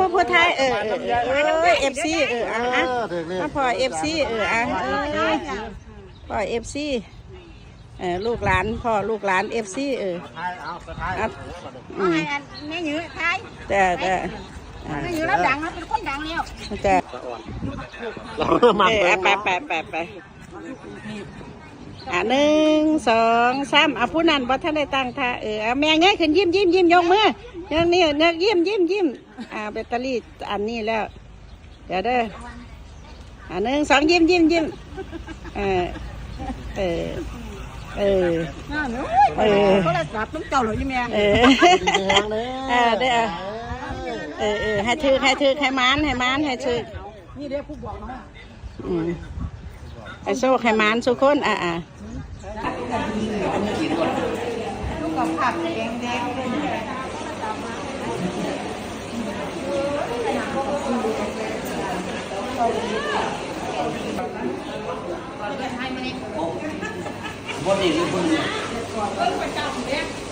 ผู้ผู้ไทยเออเออเออเออเอฟซีเอออะอะถึงเลยมาพอเอฟซีเอออะเออพ่อเอฟซีเออลูกหลานพ่อลูกหลานเอฟซีเออทายเอาสทายอะอืมแม่ยื้อท้ายแต่แต่อ่าแม่ยื้อแล้วดังแล้วเป็นคนดังแล้วแต่เรามาเออไปไปไปไป อะหนึ่งสองสามอะผู้นั้นบ่ท่านได้ตั้งท่าเออเอาแม่เงยขึ้นยิ้มยิ้มยิ้มยกมือยังนี่เนื้อยิ้มยิ้มยิ้มอ่าแบตเตอรี่อันนี้แล้ว เดี๋ยวเด้ออะหนึ่งสองยิ้มยิ้มยิ้มเออเออเออน่าเนาะเออเขาเลยสับต้องเจ้าเลยยี่แม่เออดีแหงเลยเออเด้อเออเออให้ถือให้ถือให้มานให้มานให้ถือนี่เด้ผู้บอกเนาะอืมให้โชคให้มานสุกคนอะอะ ลู กับผักแดงแดง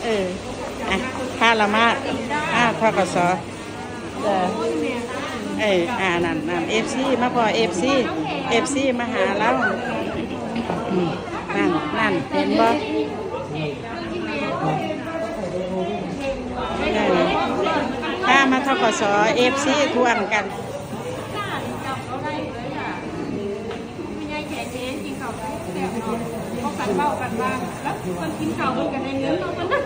เอออะพาเรามาอ่าพอกสอเออเอออ่านั่นนั่นเอฟซีมาพอเอฟซีเอฟซีมาหาเราอืมนั่นนั่นเห็นบ่เออ พามาทกสเอฟซีทวงกันเขากันเบ้ากันบ้างแล้วคนกินข้าวมันกันในเงินเรามันนะ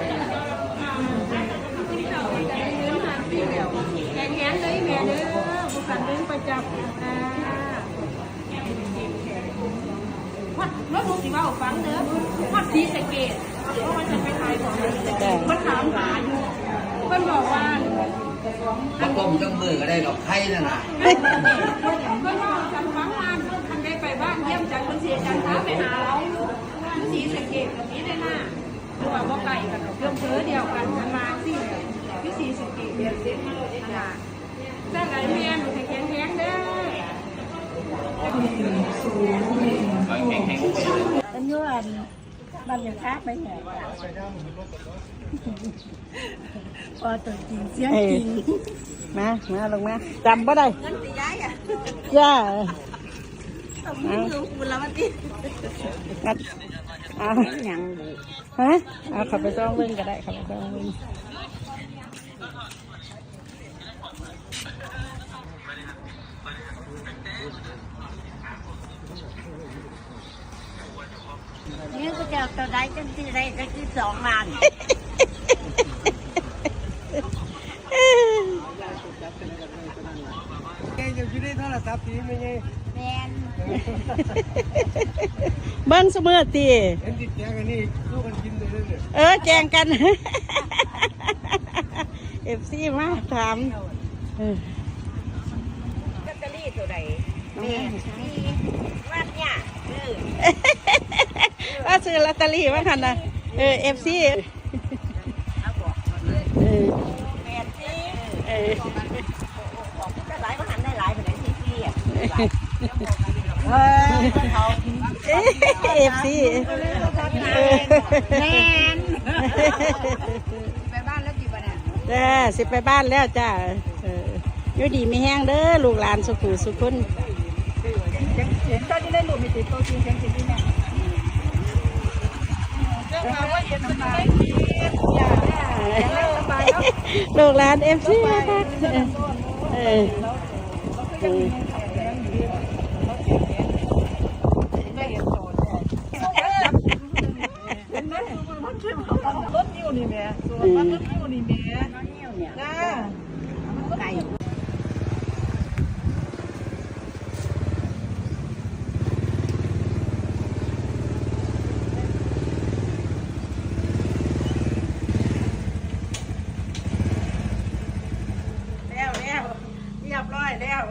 กินข้าวมันกันในเงินหาปีเดียวแกงแขนเลยแม่เด้อบุกันเดินประจำอ่าวัดแล้วดูสิว่าฟังเด้อวัดดีสะเกตเพราะว่าจะไปขายของมันถามหาอยู่เพิ่นบอกว่า ถ้าต้มจังมือก็ได้ดอกไข่นั่นน่ะเพิ่นบอกฉันฟังว่าคันได้ไป บ้านเยี่ยมจันทร์คนเสียจันท้าไปหาเราอยู่ที่ศรีสะเกตกับนี้ได้หน้าคือว่าบ่ไก่กันเพื่อนเพื่อเดียวกันกันมาสิที่ศรีสะเกตเรียนเสร็จมาเลยจ้ะแต่ไรแม่หนูแข็งแข็งเด้อเป็นยวนบันยาคาไปไหนพอตัวจริงเสียงเอจอริงมามาลงมาจำบ่ได้จ้าเอาคุณละวันที่งัดเอาหยังฮะเอาเขับไปจ้องเบิ่งก็ได้เขับไปจ้องเบิ่ง นี่ก็จะตัวใดกันที่ใดก็ที่สองล้านแกจะอยู่ในโทรศัพท์ทีไม่ไงแมนเบิ่งเสมอตีเห็นติดแกกันนี่คู่กันกินเลยเนี่ยเออแจงกันเอฟซีมาถามเออลอตเตอรี่ตัวใดแมนมีวัดเนี่ยคือ ว่า ซื้อลอตเตอรี่ว่าคันนะเออเอฟซีเออแมนที่เออจะหลายก็หันได้หลายไปไหนที่ที่อะเอฟซีแมนไปบ้านแล้วกี่วันเนี่ยจ้าสิไปบ้านแล้วจ้าเอออยู่ดีมีแห้งเด้อลูกหลานสุขุสุขุนเห็นตอนที่ได้หลุดมีติดตัวจริงเสียงจริงที่แม่ ลูกหลานเอฟซีนะคะเออเออรถนิ้วนี่แม่ส่วนมันรถนิ้วนี่แม่จ้า ไก่ แล้ว แล้ว